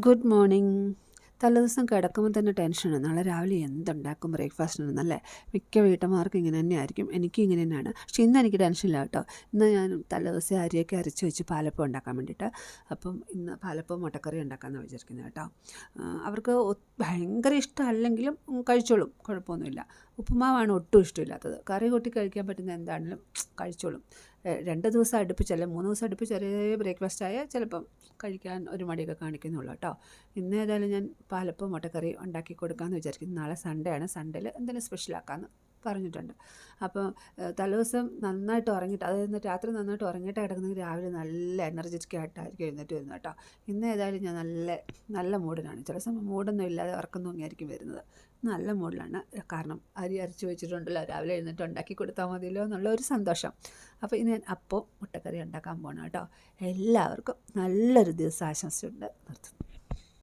Good morning. തലേദിവസം കിടക്കുമ്പോൾ തന്നെ ടെൻഷനാണ് നാളെ രാവിലെ എന്തുണ്ടാക്കും ബ്രേക്ക്ഫാസ്റ്റിനെന്നല്ലേ മിക്ക വീട്ടമ്മമാർക്കും ഇങ്ങനെ തന്നെ ആയിരിക്കും എനിക്കും ഇങ്ങനെ തന്നെയാണ്. പക്ഷേ ഇന്ന് എനിക്ക് ടെൻഷനില്ല കേട്ടോ. ഇന്ന് ഞാൻ തലേദിവസം അരിയൊക്കെ അരച്ച് വെച്ച് പാലപ്പം ഉണ്ടാക്കാൻ വേണ്ടിയിട്ട്. അപ്പം ഇന്ന് പാലപ്പം മുട്ടക്കറി ഉണ്ടാക്കാമെന്ന് വിചാരിക്കുന്നത് കേട്ടോ. അവർക്ക് ഭയങ്കര ഇഷ്ടമല്ലെങ്കിലും കഴിച്ചോളും. കുഴപ്പമൊന്നുമില്ല. ഉപ്പുമാവാണ് ഒട്ടും ഇഷ്ടമില്ലാത്തത്. കറി കൂട്ടി കഴിക്കാൻ പറ്റുന്ന എന്താണെങ്കിലും കഴിച്ചോളും. രണ്ട് ദിവസം അടുപ്പിച്ചല്ല മൂന്ന് ദിവസം അടുപ്പിച്ച് ഒരേ ബ്രേക്ക്ഫാസ്റ്റ് ആയാൽ ചിലപ്പം കഴിക്കാൻ ഒരു മടിയൊക്കെ കാണിക്കുന്നുള്ളൂ കേട്ടോ. ഇന്ന് ഏതായാലും ഞാൻ പാലപ്പം മുട്ടക്കറി ഉണ്ടാക്കി കൊടുക്കാമെന്ന് വിചാരിക്കുന്നു. നാളെ സൺഡേ ആണ്. സൺഡേയിൽ എന്തെങ്കിലും സ്പെഷ്യലാക്കാമെന്ന് പറഞ്ഞിട്ടുണ്ട്. അപ്പോൾ തലേദിവസം നന്നായിട്ട് ഉറങ്ങിയിട്ട് അതായത് രാത്രി നന്നായിട്ട് ഉറങ്ങിയിട്ട് കിടക്കുന്നെങ്കിൽ രാവിലെ നല്ല എനർജറ്റിക് ആയിട്ടായിരിക്കും എഴുന്നേറ്റ് വരുന്നത് കേട്ടോ. ഇന്ന് ഏതായാലും ഞാൻ നല്ല നല്ല മൂഡിലാണ്. ചില സമയം മൂഡൊന്നും ഇല്ലാതെ ഉറക്കം തൂങ്ങിയായിരിക്കും വരുന്നത്. നല്ല മൂഡിലാണ്. കാരണം അരി അരച്ച് വെച്ചിട്ടുണ്ടല്ലോ രാവിലെ എഴുന്നേറ്റ് ഉണ്ടാക്കി കൊടുത്താൽ മതിയല്ലോ എന്നുള്ള ഒരു സന്തോഷം. അപ്പോൾ ഇനി ഞാൻ അപ്പോൾ മുട്ടക്കറി ഉണ്ടാക്കാൻ പോകണം കേട്ടോ. എല്ലാവർക്കും നല്ലൊരു ദിവസം ആശംസിച്ചുകൊണ്ട് നിർത്തുന്നു.